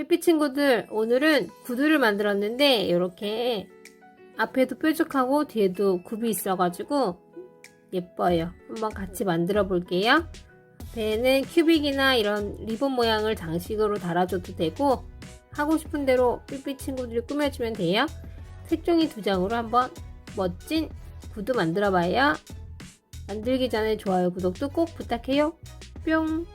삐삐 친구들 오늘은 구두를 만들었는데 이렇게 앞에도 뾰족하고 뒤에도 굽이 있어가지고 예뻐요. 한번 같이 만들어 볼게요. 앞에는 큐빅이나 이런 리본 모양을 장식으로 달아줘도 되고 하고 싶은 대로 삐삐 친구들이 꾸며주면 돼요. 색종이 두 장으로 한번 멋진 구두 만들어 봐요. 만들기 전에 좋아요, 구독도 꼭 부탁해요. 뿅!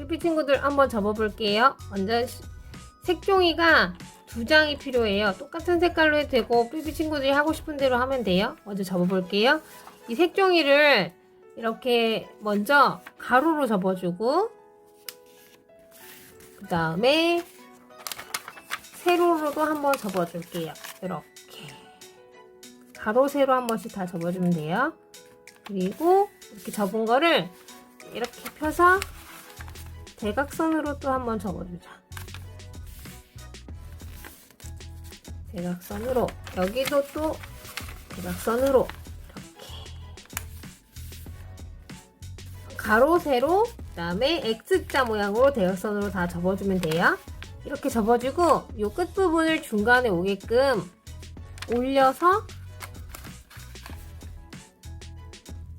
삐삐 친구들 한번 접어볼게요. 먼저 시- 색종이가 두 장이 필요해요. 똑같은 색깔로 해도 되고 삐삐 친구들이 하고 싶은 대로 하면 돼요. 먼저 접어볼게요. 이 색종이를 이렇게 먼저 가로로 접어주고 그 다음에 세로로도 한번 접어줄게요. 이렇게 가로 세로 한 번씩 다 접어주면 돼요. 그리고 이렇게 접은 거를 이렇게 펴서 대각선으로 또 한번 접어주자. 대각선으로 여기도 또 대각선으로 이렇게 가로 세로 그다음에 X자 모양으로 대각선으로 다 접어주면 돼요. 이렇게 접어주고 이 끝 부분을 중간에 오게끔 올려서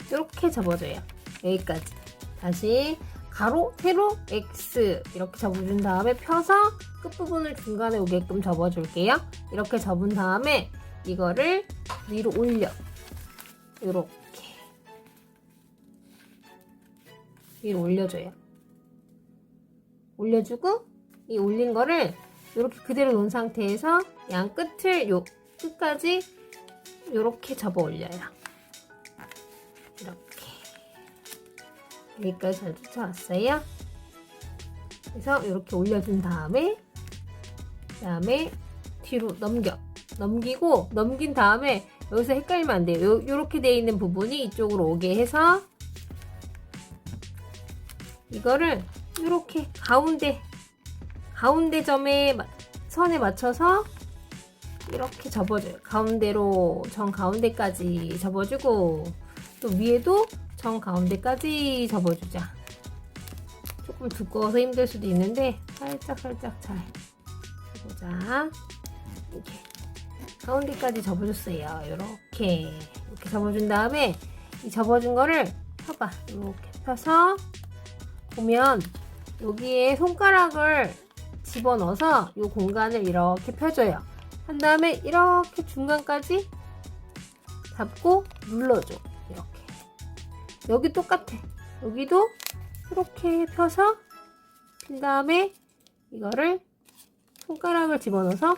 이렇게 접어줘요. 여기까지. 다시 가로, 세로, X 이렇게 접어준 다음에 펴서 끝부분을 중간에 오게끔 접어줄게요. 이렇게 접은 다음에 이거를 위로 올려. 이렇게 위로 올려줘요. 올려주고 이 올린 거를 이렇게 그대로 놓은 상태에서 양 끝을 요 끝까지 이렇게 접어 올려요. 여기까지 잘 쫓아왔어요. 그래서 이렇게 올려준 다음에 그다음에 뒤로 넘겨 넘기고 넘긴 다음에 여기서 헷갈리면 안 돼요. 요, 요렇게 돼 있는 부분이 이쪽으로 오게 해서 이거를 이렇게 가운데 가운데 점에 마- 선에 맞춰서 이렇게 접어줘요. 가운데로 정 가운데까지 접어주고 또 위에도 정 가운데까지 접어주자. 조금 두꺼워서 힘들 수도 있는데 살짝 살짝 잘 보자. 이렇게 가운데까지 접어줬어요. 이렇게 이렇게 접어준 다음에 이 접어준 거를 펴봐. 이렇게 펴서 보면 여기에 손가락을 집어넣어서 이 공간을 이렇게 펴줘요. 한 다음에 이렇게 중간까지 잡고 눌러줘. 여기 똑같아. 여기도 이렇게 펴서 핀 다음에 이거를 손가락을 집어넣어서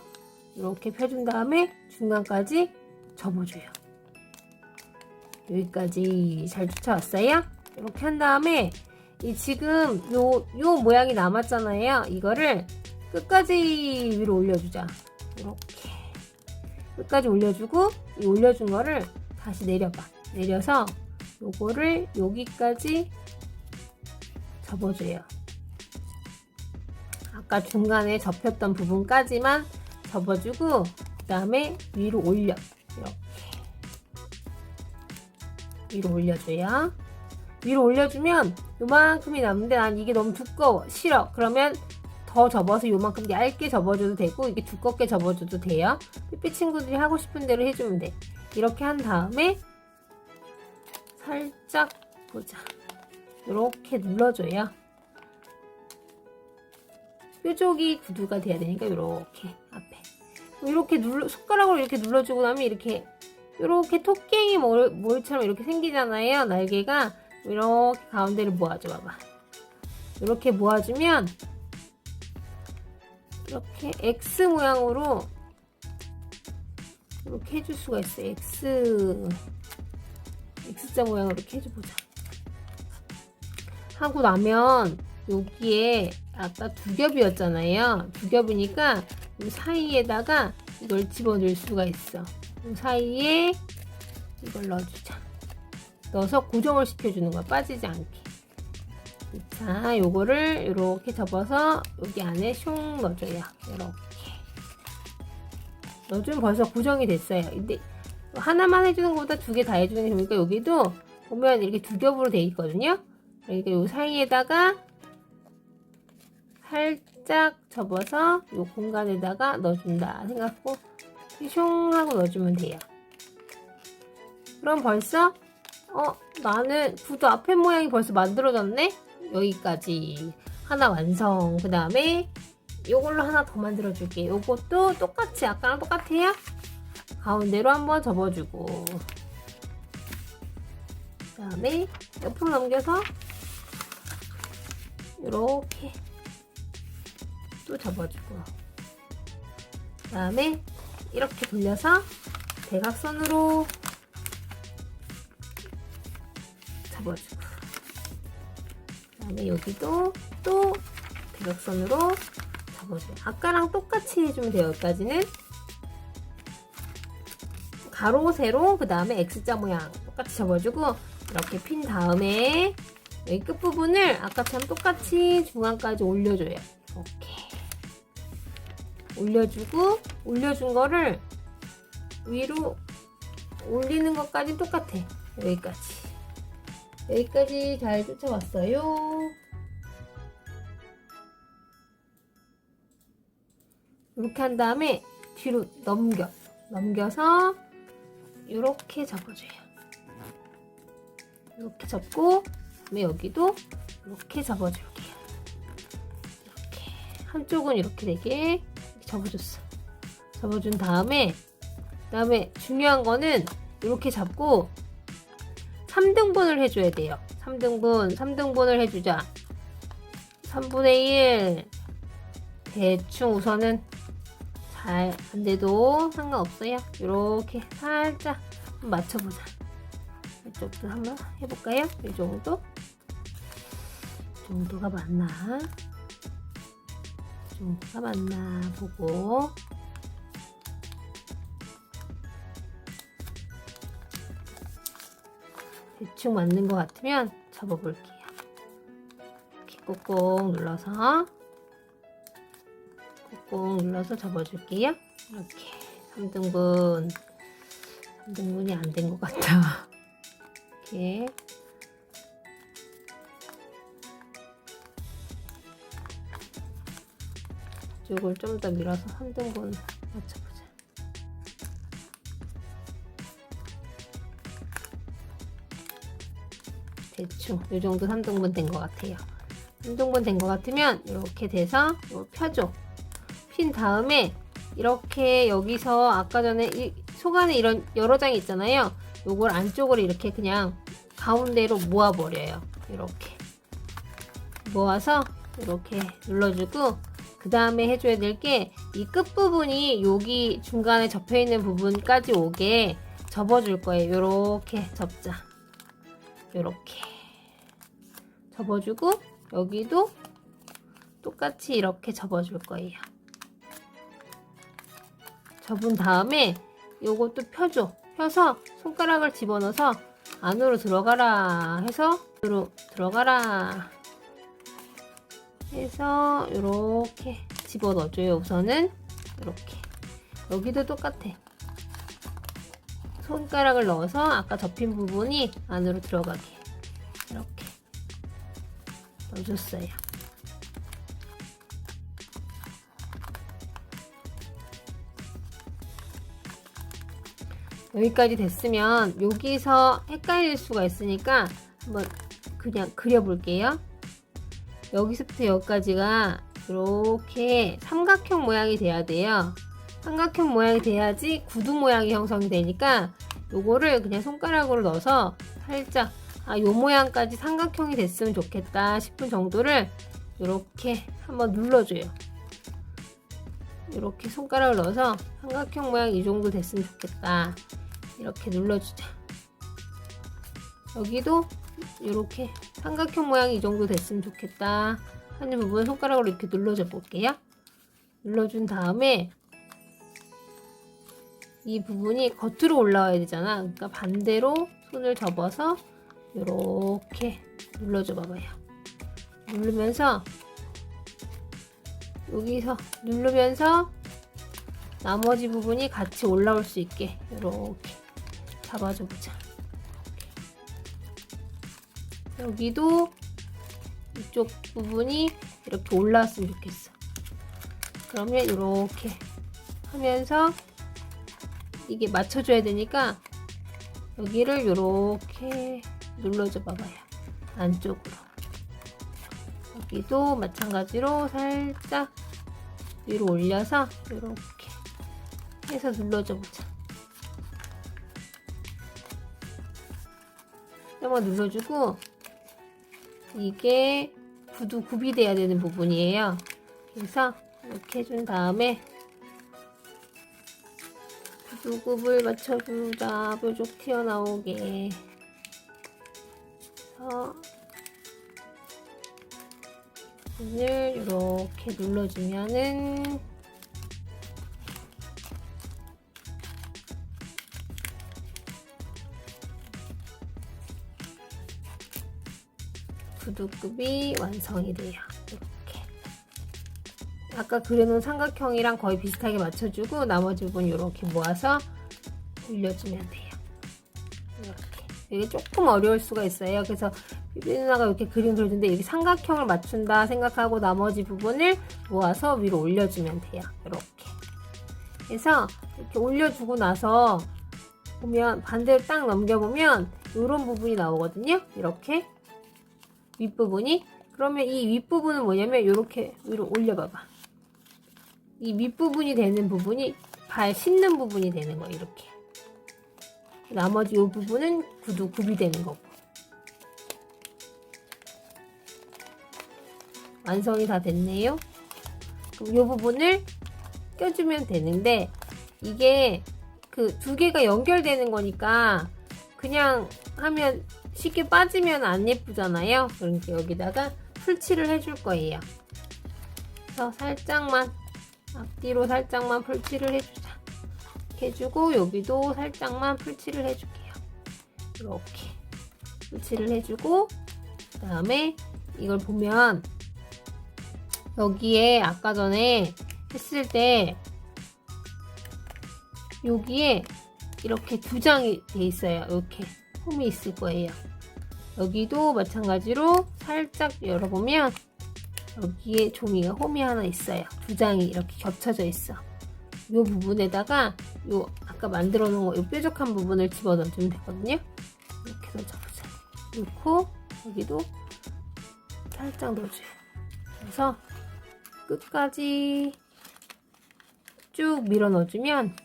이렇게 펴준 다음에 중간까지 접어줘요. 여기까지 잘 쫓아왔어요. 이렇게 한 다음에 이 지금 요, 요 모양이 남았잖아요. 이거를 끝까지 위로 올려주자. 이렇게. 끝까지 올려주고, 이 올려준 거를 다시 내려봐. 내려서 요거를 여기까지 접어줘요. 아까 중간에 접혔던 부분까지만 접어주고, 그 다음에 위로 올려. 이렇게. 위로 올려줘요. 위로 올려주면 요만큼이 남는데 난 이게 너무 두꺼워 싫어 그러면 더 접어서 요만큼 얇게 접어줘도 되고 이게 두껍게 접어줘도 돼요 삐삐 친구들이 하고 싶은 대로 해주면 돼 이렇게 한 다음에 살짝 보자. 이렇게 눌러줘요. 뾰족이 구두가 돼야 되니까 이렇게 앞에. 이렇게 눌러 손가락으로 이렇게 눌러주고 나면 이렇게 이렇게 토깽이 몰, 몰처럼 이렇게 생기잖아요 날개가. 이렇게 가운데를 모아줘 봐봐. 이렇게 모아주면 이렇게 X 모양으로 이렇게 해줄 수가 있어요. X X자 모양으로 이렇게 해줘보자 하고 나면 여기에 아까 두 겹이었잖아요 두 겹이니까 이 사이에다가 이걸 집어넣을 수가 있어 이 사이에 이걸 넣어주자 넣어서 고정을 시켜주는 거야. 빠지지 않게. 자, 요거를 이렇게 접어서 여기 안에 슝 넣어줘요. 이렇게. 넣어주면 벌써 고정이 됐어요. 근데 하나만 해주는 것보다 두 개 다 해주는 게 좋으니까 여기도 보면 이렇게 두 겹으로 돼 있거든요. 그러니까 요 사이에다가 살짝 접어서 요 공간에다가 넣어준다 생각하고 슝 하고 넣어주면 돼요. 그럼 벌써 어 나는 구두 앞에 모양이 벌써 만들어졌네? 여기까지 하나 완성. 그 다음에 요걸로 하나 더 만들어 줄게. 요것도 똑같이 아까랑 똑같아요. 가운데로 한번 접어주고. 그 다음에 옆으로 넘겨서 이렇게 또 접어주고. 그 다음에 이렇게 돌려서 대각선으로 접어주고. 그 다음에 여기도 또 대각선으로 접어줘요 아까랑 똑같이 해주면 돼요 여기까지는 가로 세로 그 다음에 X자 모양 똑같이 접어주고 이렇게 핀 다음에 여기 끝부분을 아까처럼 똑같이 중앙까지 올려줘요. 이렇게. 올려주고 올려준 거를 위로 올리는 것까지 똑같아. 여기까지. 여기까지 잘 쫓아왔어요. 이렇게 한 다음에 뒤로 넘겨. 넘겨서 이렇게 접어줘요. 이렇게 그다음에 여기도 이렇게 접어줄게요. 이렇게. 한쪽은 이렇게 되게 접어줬어. 접어준 다음에 그다음에 중요한 거는 이렇게 잡고 3등분을 해줘야 돼요. 3등분 3등분을 해주자. 3분의 1 대충 우선은 잘 안돼도 상관없어요 이렇게 살짝 맞춰보자 이쪽도 한번 해볼까요? 이 정도? 이 정도가 맞나? 이 정도가 맞나 보고 대충 맞는 것 같으면 접어볼게요. 이렇게 꾹꾹 눌러서 꾹꾹 눌러서 접어줄게요. 이렇게 3등분 3등분이 안 된 것 같아. 이렇게 이쪽을 좀 더 밀어서 3등분 맞춰보자. 대충 이 정도 3등분 된 것 같아요. 3등분 된 것 같으면 이렇게 돼서 펴줘. 핀 다음에 이렇게 여기서 아까 전에 이 속 안에 이런 여러 장이 있잖아요. 요걸 안쪽으로 이렇게 그냥 가운데로 모아버려요. 이렇게 모아서 이렇게 눌러주고 그 다음에 해줘야 될 게 이 끝부분이 여기 중간에 접혀있는 부분까지 오게 접어줄 거예요. 요렇게 접자. 요렇게 접어주고 여기도 똑같이 이렇게 접어줄 거예요. 접은 다음에 요것도 펴줘. 펴서 손가락을 집어넣어서 안으로 들어가라 해서 안으로 들어가라 해서 이렇게 집어넣어줘요. 우선은 이렇게 여기도 똑같아. 손가락을 넣어서 아까 접힌 부분이 안으로 들어가게 이렇게 넣어줬어요. 여기까지 됐으면 여기서 헷갈릴 수가 있으니까 한번 그냥 그려볼게요. 여기서부터 여기까지가 이렇게 삼각형 모양이 돼야 돼요. 삼각형 모양이 돼야지 구두 모양이 형성이 되니까 요거를 그냥 손가락으로 넣어서 살짝 아, 요 모양까지 삼각형이 됐으면 좋겠다 싶은 정도를 이렇게 한번 눌러줘요. 이렇게 손가락을 넣어서 삼각형 모양 이 정도 됐으면 좋겠다. 이렇게 눌러주자. 여기도 이렇게 삼각형 모양이 이 정도 됐으면 좋겠다 하는 부분 손가락으로 이렇게 눌러줘 볼게요. 눌러준 다음에 이 부분이 겉으로 올라와야 되잖아. 그러니까 반대로 손을 접어서 이렇게 눌러줘 봐봐요. 누르면서 여기서 누르면서 나머지 부분이 같이 올라올 수 있게 이렇게 잡아줘 보자. 여기도 이쪽 부분이 이렇게 올라왔으면 좋겠어. 그러면 이렇게 하면서 이게 맞춰줘야 되니까 여기를 이렇게 눌러줘 봐봐요. 안쪽으로. 여기도 마찬가지로 살짝 위로 올려서 이렇게 해서 눌러줘 보자. 한번 눌러주고 이게 구두 굽이 돼야 되는 부분이에요. 그래서 이렇게 해준 다음에 구두 굽을 맞춰주자 뾰족 튀어나오게 해서 오늘 이렇게 눌러주면은 구두급이 완성이 돼요. 이렇게. 아까 그려놓은 삼각형이랑 거의 비슷하게 맞춰주고 나머지 부분 이렇게 모아서 올려주면 돼요. 이렇게. 이게 조금 어려울 수가 있어요. 그래서 누나가 이렇게 그림 그려주는데 이렇게 삼각형을 맞춘다 생각하고 나머지 부분을 모아서 위로 올려주면 돼요. 이렇게. 그래서 이렇게 올려주고 나서 보면 반대로 딱 넘겨보면 이런 부분이 나오거든요. 이렇게. 윗부분이? 그러면 이 윗부분은 뭐냐면 이렇게 위로 올려봐봐. 이 윗부분이 되는 부분이 발 씻는 부분이 되는 거 이렇게. 나머지 이 부분은 구두 굽이 되는 거고. 완성이 다 됐네요. 그럼 이 부분을 껴주면 되는데 이게 그 두 개가 연결되는 거니까 그냥 하면 쉽게 빠지면 안 예쁘잖아요. 그러니까 여기다가 풀칠을 해줄 거예요. 그래서 살짝만 앞뒤로 살짝만 풀칠을 해주자. 해주고 여기도 살짝만 풀칠을 해줄게요. 이렇게 풀칠을 해주고 그 다음에 이걸 보면 여기에 아까 전에 했을 때 여기에 이렇게 두 장이 돼 있어요. 이렇게 홈이 있을 거예요. 여기도 마찬가지로 살짝 열어보면 여기에 종이가 홈이 하나 있어요. 두 장이 이렇게 겹쳐져 있어. 이 부분에다가 요 아까 만들어 놓은 거, 요 뾰족한 부분을 집어 넣어주면 되거든요. 이렇게 넣어보자. 넣고 여기도 살짝 넣어줘요. 그래서 끝까지 쭉 밀어 넣어주면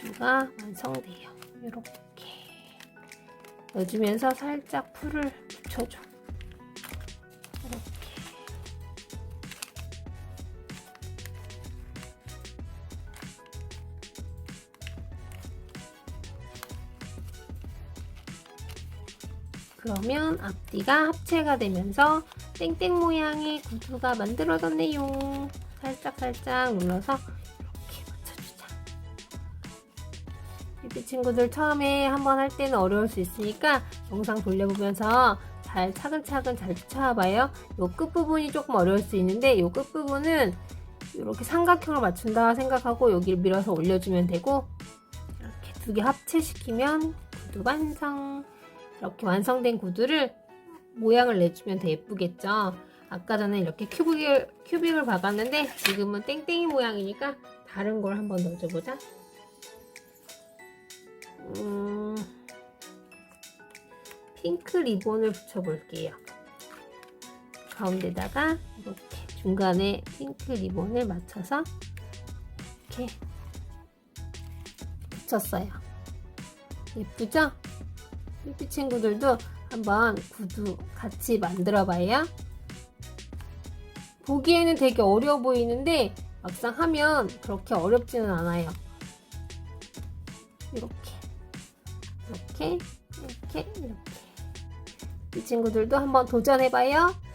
구두가 완성돼요. 이렇게 넣어주면서 살짝 풀을 붙여줘. 이렇게. 그러면 앞뒤가 합체가 되면서 땡땡 모양의 구두가 만들어졌네요. 살짝살짝 눌러서 이 친구들 처음에 한번 할 때는 어려울 수 있으니까 영상 돌려보면서 잘 차근차근 잘 붙여봐요. 요 끝부분이 조금 어려울 수 있는데 요 끝부분은 이렇게 삼각형을 맞춘다 생각하고 여기를 밀어서 올려주면 되고 이렇게 두 개 합체시키면 구두 완성. 이렇게 완성된 구두를 모양을 내주면 더 예쁘겠죠. 아까 전에 이렇게 큐빅을, 큐빅을 박았는데 지금은 땡땡이 모양이니까 다른 걸 한번 넣어줘보자. 음, 핑크 리본을 붙여볼게요. 가운데다가 이렇게 중간에 핑크 리본을 맞춰서 이렇게 붙였어요. 예쁘죠? 삐삐 친구들도 한번 구두 같이 만들어 봐요. 보기에는 되게 어려워 보이는데 막상 하면 그렇게 어렵지는 않아요. 이렇게. 이렇게, 이렇게, 이렇게. 이 친구들도 한번 도전해봐요.